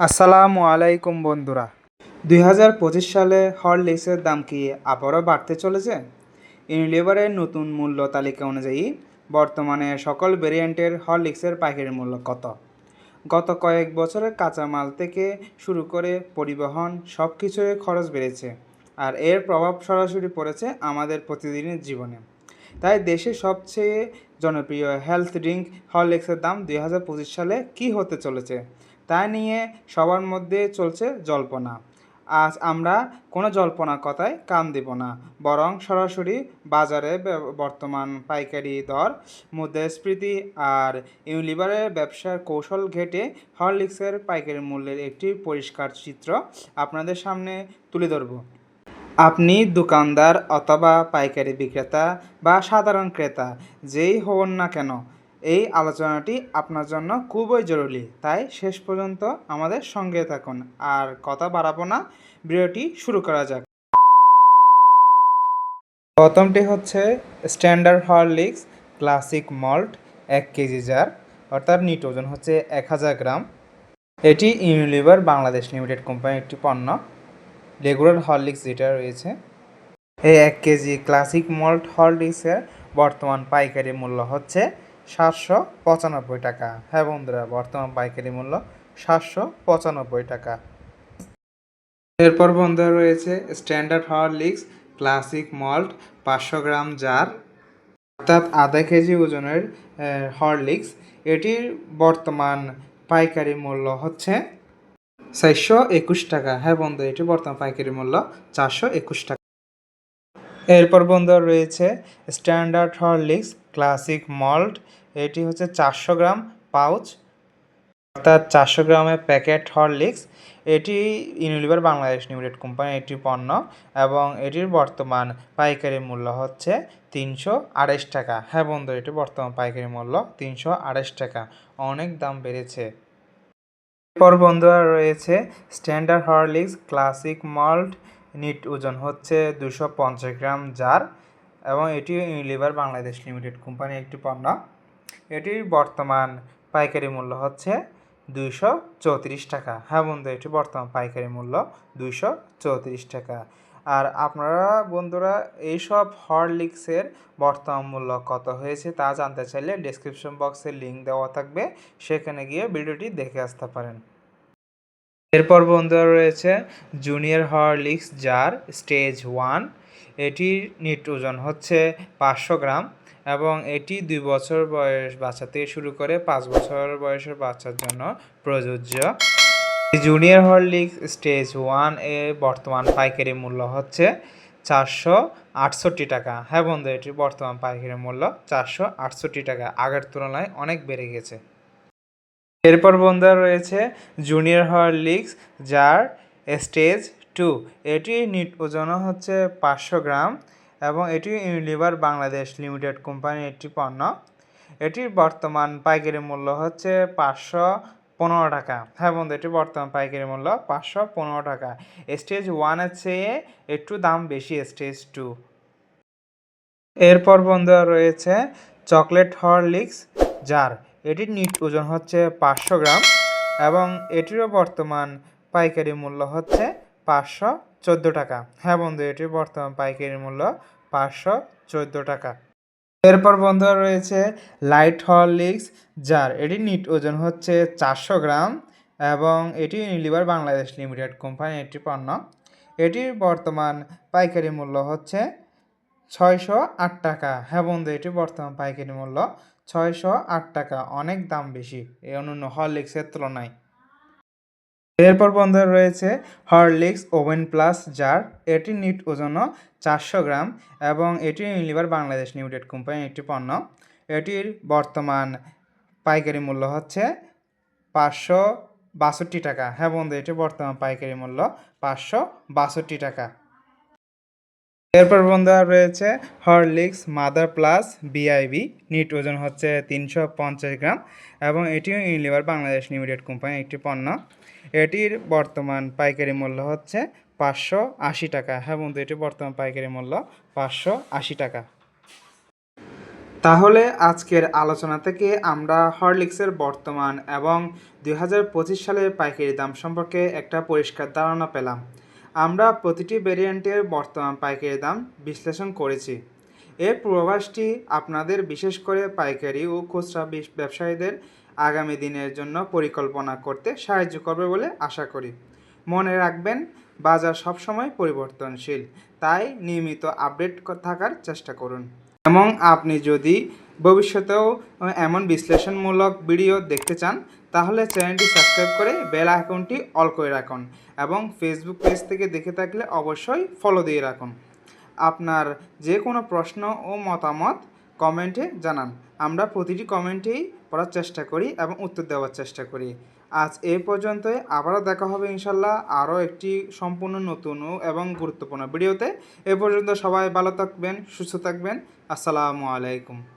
আসসালামু আলাইকুম বন্ধুরা। দুই হাজার পঁচিশ সালে হরলিক্সের দাম কি আবারও বাড়তে চলেছে? ইউনিলিভারের নতুন মূল্য তালিকা অনুযায়ী বর্তমানে সকল ভেরিয়েন্টের হরলিক্সের পাইকারি মূল্য কত? গত কয়েক বছরের কাঁচামাল থেকে শুরু করে পরিবহন সব কিছুই খরচ বেড়েছে আর এর প্রভাব সরাসরি পড়েছে আমাদের প্রতিদিনের জীবনে। তাই দেশের সবচেয়ে জনপ্রিয় হেলথ ড্রিঙ্ক হরলিক্সের দাম দুই হাজার পঁচিশ সালে কী হতে চলেছে? তা নিয়ে সবার মধ্যে চলছে জল্পনা। আজ আমরা কোনো জল্পনা কথায় কান দেব না, বরং সরাসরি বাজারে বর্তমান পাইকারি দর মুদ্রাস্ফীতি আর ইউনিলিভারের ব্যবসার কৌশল ঘেটে হরলিক্সের পাইকারি মূল্যের একটি পরিষ্কার চিত্র আপনাদের সামনে তুলে ধরব। আপনি দোকানদার অথবা পাইকারি বিক্রেতা বা সাধারণ ক্রেতা, যেই হন না কেন এই আলোচনাটি আপনার জন্য খুবই জরুরি। তাই শেষ পর্যন্ত আমাদের সঙ্গে থাকুন। আর কথা বাড়াবো না। ভিডিওটি শুরু করা যাক। প্রথমটি হচ্ছে স্ট্যান্ডার্ড হরলিক্স ক্লাসিক মল্ট এক কেজি জার অর্থাৎ নিট ওজন হচ্ছে এক হাজার গ্রাম। এটি ইউনিলিভার বাংলাদেশ লিমিটেড কোম্পানির একটি পণ্য। রেগুলার হরলিক্স যেটা রয়েছে। এই এক কেজি ক্লাসিক মল্ট হরলিক্সের বর্তমান পাইকারি মূল্য হচ্ছে সাতশো পঁচানব্বই টাকা। হ্যাঁ বন্ধুরা, বর্তমান পাইকারি মূল্য সাতশো পঁচানব্বই টাকা। এরপর বন্ধুরা রয়েছে স্ট্যান্ডার্ড হরলিক্স ক্লাসিক মল্ট পাঁচশো গ্রাম জার, অর্থাৎ আধা কেজি ওজনের হরলিক্স। এটির বর্তমান পাইকারি মূল্য হচ্ছে চারশো একুশ টাকা। হ্যাঁ বন্ধু এটি বর্তমান পাইকারি মূল্য চারশো একুশ টাকা। এরপর বন্ধু রয়েছে স্ট্যান্ডার্ড হরলিক্স ক্লাসিক মল্ট, এটি হচ্ছে চারশো গ্রাম পাউচ, অর্থাৎ চারশো গ্রামের প্যাকেট হরলিক্স। এটি ইউনিলিভার বাংলাদেশ লিমিটেড কোম্পানির একটি পণ্য এবং এটির বর্তমান পাইকারি মূল্য হচ্ছে তিনশো আড়াইশ টাকা। হ্যাঁ বন্ধু এটি বর্তমান পাইকারি মূল্য তিনশো আড়াইশ টাকা। অনেক দাম বেড়েছে। এরপর বন্ধুরা রয়েছে standard Horlicks classic malt. Net ওজন হচ্ছে দুশো পঞ্চাশ গ্রাম জার এবং এটি ইউনিলিভার বাংলাদেশ লিমিটেড কোম্পানির একটি পণ্য। এটির বর্তমান পাইকারি মূল্য হচ্ছে দুইশো চৌত্রিশ টাকা। হ্যাঁ বন্ধু এটি বর্তমান পাইকারি মূল্য দুইশো চৌত্রিশ টাকা। আর আপনারা বন্ধুরা, এইসব হরলিক্সের বর্তমান মূল্য কত হয়েছে তা জানতে চাইলে ডেসক্রিপশন বক্সে লিঙ্ক দেওয়া থাকবে। সেখানে গিয়ে ভিডিওটি দেখে আসতে পারেন। এরপর বন্ধুরা রয়েছে junior Horlicks jar stage one এটির নিট ওজন হচ্ছে পাঁচশো গ্রাম এবং এটি দুই বছর বয়স বাচ্চা থেকে শুরু করে পাঁচ বছর বয়সের বাচ্চার জন্য প্রযোজ্য। জুনিয়র হরলিক্স স্টেজ ওয়ান এ বর্তমান পাইকারি মূল্য হচ্ছে চারশো আটষট্টি টাকা। হ্যাঁ বন্ধু, এটির বর্তমান পাইকারি মূল্য চারশো আটষট্টি টাকা। আগের তুলনায় অনেক বেড়ে গেছে। এরপর বন্ধুরা রয়েছে জুনিয়র হরলিক্স, যার স্টেজ টু, এটি ওজন হচ্ছে পাঁচশো গ্রাম এবং এটি ইউনিলিভার বাংলাদেশ লিমিটেড কোম্পানির একটি পণ্য। এটির বর্তমান পাইকারি মূল্য হচ্ছে পাঁচশো পনেরো টাকা। হ্যাঁ বন্ধু এটি বর্তমান পাইকারি মূল্য পাঁচশো পনেরো টাকা। স্টেজ ওয়ানের চেয়ে একটু দাম বেশি, স্টেজ টু। এরপর বন্ধুরা রয়েছে চকলেট হরলিক্স জার। এটির নিট ওজন হচ্ছে পাঁচশো গ্রাম এবং এটিরও বর্তমান পাইকারি মূল্য হচ্ছে পাঁচশো চোদ্দ টাকা। হ্যাঁ বন্ধু এটির বর্তমান পাইকারি মূল্য পাঁচশো চোদ্দ টাকা। এরপর বন্ধুরা রয়েছে লাইট হরলিক্স জার এটি নিট ওজন হচ্ছে চারশো গ্রাম এবং এটি ইউনিলিভার বাংলাদেশ লিমিটেড কোম্পানির একটি পণ্য। এটির বর্তমান পাইকারি মূল্য হচ্ছে ছয়শো আট টাকা। হ্যাঁ বন্ধু, এটি বর্তমান পাইকারি মূল্য ছয়শো আট টাকা। অনেক দাম বেশি। এই অন্যান্য হরলিক্সের তুলনায়। এরপর বন্ধু রয়েছে হরলিক্স ওভেন প্লাস জার এটি নিট ওজনও চারশো গ্রাম এবং এটি ইউনিলিভার বাংলাদেশ লিমিটেড কোম্পানির একটি পণ্য। এটির বর্তমান পাইকারি মূল্য হচ্ছে পাঁচশো বাষট্টি টাকা। হ্যাঁ বন্ধু, এটি বর্তমান পাইকারি মূল্য পাঁচশো বাষট্টি টাকা। এরপর বন্ধুরা রয়েছে Horlicks mother plus BIB. Net ওজন হচ্ছে তিনশো পঞ্চাশ গ্রাম এবং এটিও ইউনিলিভার বাংলাদেশ লিমিটেড কোম্পানির একটি পণ্য। এটির বর্তমান পাইকারি মূল্য হচ্ছে পাঁচশো আশি টাকা। হ্যাঁ বন্ধু এটি বর্তমান পাইকারি মূল্য পাঁচশো আশি টাকা। তাহলে আজকের আলোচনা থেকে আমরা হরলিক্সের বর্তমান এবং দু হাজার পঁচিশ সালের পাইকারি দাম সম্পর্কে একটা পরিষ্কার ধারণা পেলাম। আমরা প্রতিটি ভেরিয়েন্টের বর্তমান পাইকারি দাম বিশ্লেষণ করেছি। এর পূর্বাভাসটি আপনাদের বিশেষ করে পাইকারি ও খুচরা ব্যবসায়ীদের আগামী দিনের জন্য পরিকল্পনা করতে সাহায্য করবে বলে আশা করি। মনে রাখবেন, বাজার সবসময় পরিবর্তনশীল, তাই নিয়মিত আপডেট থাকার চেষ্টা করুন। এবং আপনি যদি ভবিষ্যতেও এমন বিশ্লেষণমূলক ভিডিও দেখতে চান, তাহলে চ্যানেলটি সাবস্ক্রাইব করে বেল আইকনটি অল করে রাখুন এবং ফেসবুক পেজ থেকে দেখে থাকলে অবশ্যই ফলো দিয়ে রাখুন। আপনার যে কোনো প্রশ্ন ও মতামত কমেন্টে জানান। আমরা প্রতিটি কমেন্টেই পড়ার চেষ্টা করি এবং উত্তর দেওয়ার চেষ্টা করি। আজ এই পর্যন্তই। আবারও দেখা হবে ইনশাল্লাহ আরও একটি সম্পূর্ণ নতুন ও এবং গুরুত্বপূর্ণ ভিডিওতে। এ পর্যন্ত সবাই ভালো থাকবেন, সুস্থ থাকবেন। আসসালামু আলাইকুম।